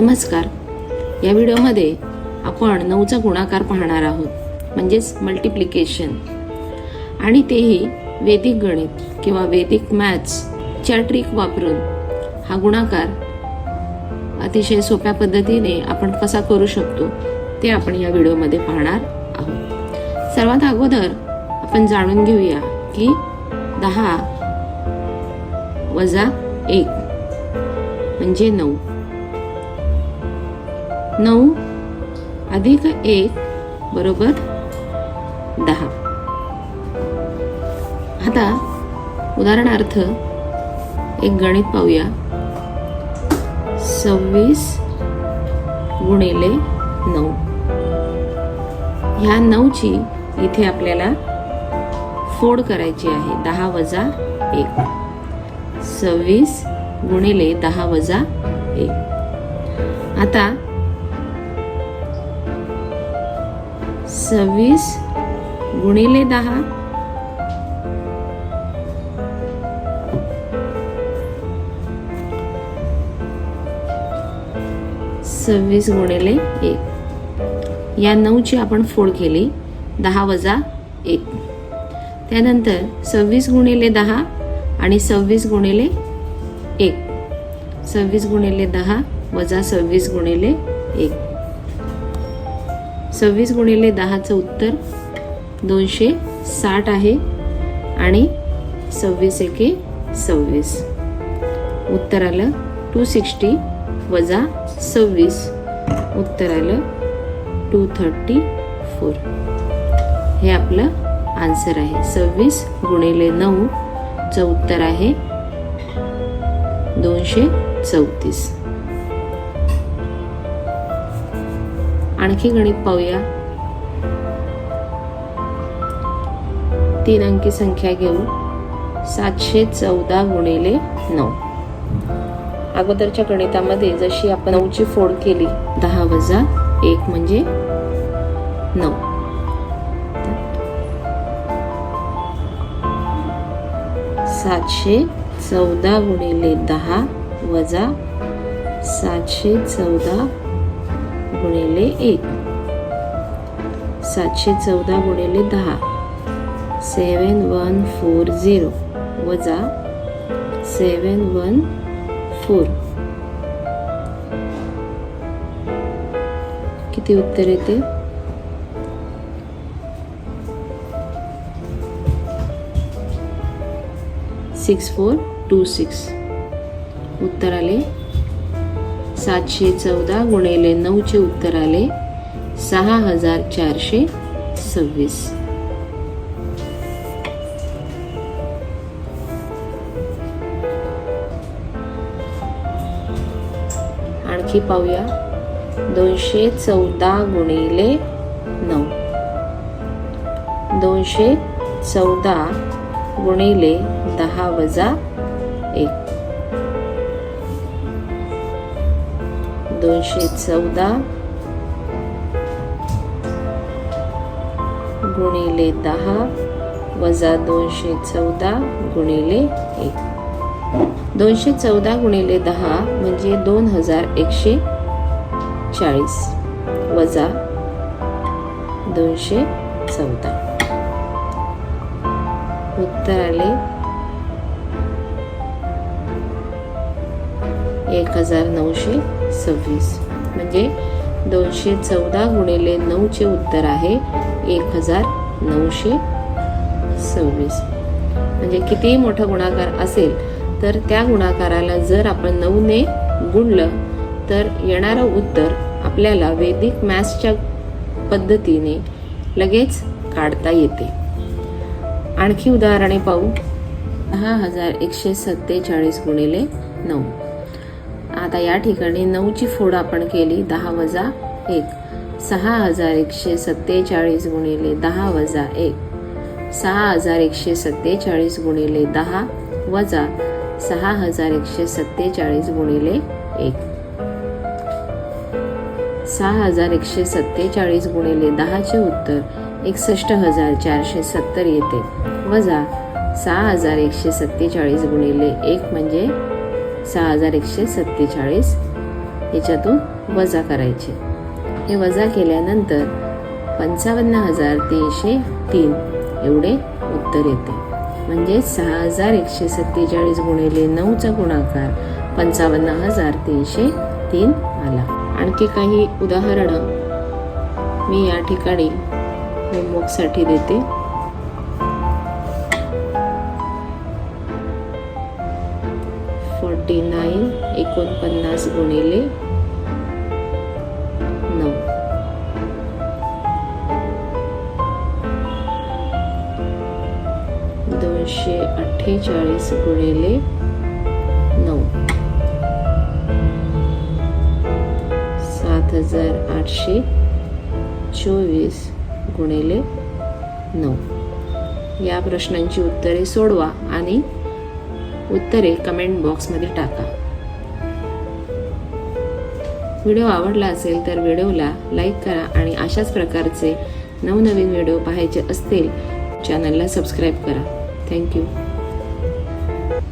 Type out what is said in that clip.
नमस्कार. या व्हिडिओमध्ये आपण नऊचा गुणाकार पाहणार आहोत म्हणजेच मल्टिप्लिकेशन आणि तेही वेदिक गणित किंवा वेदिक मॅथ्सच्या ट्रिक वापरून हा गुणाकार अतिशय सोप्या पद्धतीने आपण कसा करू शकतो ते आपण या व्हिडिओमध्ये पाहणार आहोत. सर्वात अगोदर आपण जाणून घेऊया की दहा वजा एक म्हणजे नऊ. नऊ अधिक एक बरोबर दहा. आता उदाहरणार्थ एक गणित पाहूया. सव्वीस गुणिले नऊ. ह्या नऊची इथे आपल्याला फोड करायची आहे. दहा वजा एक. सव्वीस गुणिले दहा वजा एक. आता सव्वीस गुणिले दहा. सव्वीस गुणिले एक. या नऊची आपण फोड केली. दहा वजा एक. त्यानंतर सव्वीस गुणिले दहा आणि सव्वीस गुणिले एक. सव्वीस गुणिले दहा वजा सव्वीस गुणिले एक. सव्वीस गुणिले दहाचं उत्तर दोनशे साठ आहे आणि सव्वीस एके सव्वीस. उत्तर आलं टू सिक्स्टी वजा सव्वीस. उत्तर आलं टू थर्टी फोर हे आपलं आन्सर आहे. सव्वीस गुणिले नऊ चं उत्तर आहे दोनशे चौतीस. आणखी गणित पाहूया. तीन अंकी संख्या घेऊ. सातशे चौदा गुणिले नऊ. अगोदरच्या गणितामध्ये जशी आपण नऊची फोड केली दहा वजा एक म्हणजे नऊ. सातशे चौदा गुणिले दहा वजा सातशे चौदा गुणिले एक. सातशे चौदा गुणिले दहा. सेवन वन फोर झिरो वजा सेवन वन फोर. किती उत्तर येते? Six four two six. उत्तर आले? सातशे चौदा गुणिले नऊचे उत्तर आले. सहा हजार चारशे सव्वीस. आणखी पाहूया. दोनशे चौदा गुणिले नऊ. दोनशे चौदा गुणिले दहा वजा एक. दोनशे चौदा गुणिले दहा वजा दोनशे चौदा गुणिले एक. दोनशे चौदा गुणिले दहा म्हणजे दोन हजार एकशे चाळीस वजा दोनशे चौदा. उत्तर आले एक हजार नऊशे सव्वीस. म्हणजे दोनशे चौदा गुणिले नऊचे उत्तर आहे एक हजार नऊशे सव्वीस. म्हणजे कितीही मोठा गुणाकार असेल तर त्या गुणाकाराला जर आपण नऊने गुणलं तर येणारं उत्तर आपल्याला वैदिक मॅथ्सच्या पद्धतीने लगेच काढता येते. आणखी उदाहरणे पाहू. दहा हजार एकशे सत्तेचाळीस गुणिले नऊ. आता या ठिकाणी नऊची फोड आपण केली दहा वजा एक. सहा हजार एकशे सत्तेचाळीस गुणिले दहा वजा एक. सहा हजार एकशे सत्तेचाळीस गुणिले दहा वजा सहा हजार एकशे सत्तेचाळीस गुणिले एक. सहा हजार एकशे सत्तेचाळीस गुणिले दहाचे उत्तर एकसष्ट हजार चारशे सत्तर येते. वजा सहा हजार एकशे सत्तेचाळीस गुणिले एक म्हणजे सहा हजार एकशे सत्तेचाळीस ह्याच्यातून वजा करायचे. हे वजा केल्यानंतर पंचावन्न हजार तीनशे तीन एवढे उत्तर येते. म्हणजे सहा हजार एकशे सत्तेचाळीस गुणिले नऊचा गुणाकार पंचावन्न हजार तीनशे तीन आला. आणखी काही उदाहरणं मी या ठिकाणी होमवर्कसाठी देते. फोर्टी नाईन एकोणपन्नास गुणिले नऊ. दोनशे अठ्ठेचाळीस गुणिले नऊ. सात हजार आठशे चोवीस गुणिले नऊ. या प्रश्नांची उत्तरे सोडवा आणि उत्तरे कमेंट बॉक्समध्ये टाका. व्हिडिओ आवडला असेल तर व्हिडिओला लाईक करा आणि अशाच प्रकारचे नवनवीन व्हिडिओ पाहायचे असतील चॅनलला सबस्क्राईब करा. थँक्यू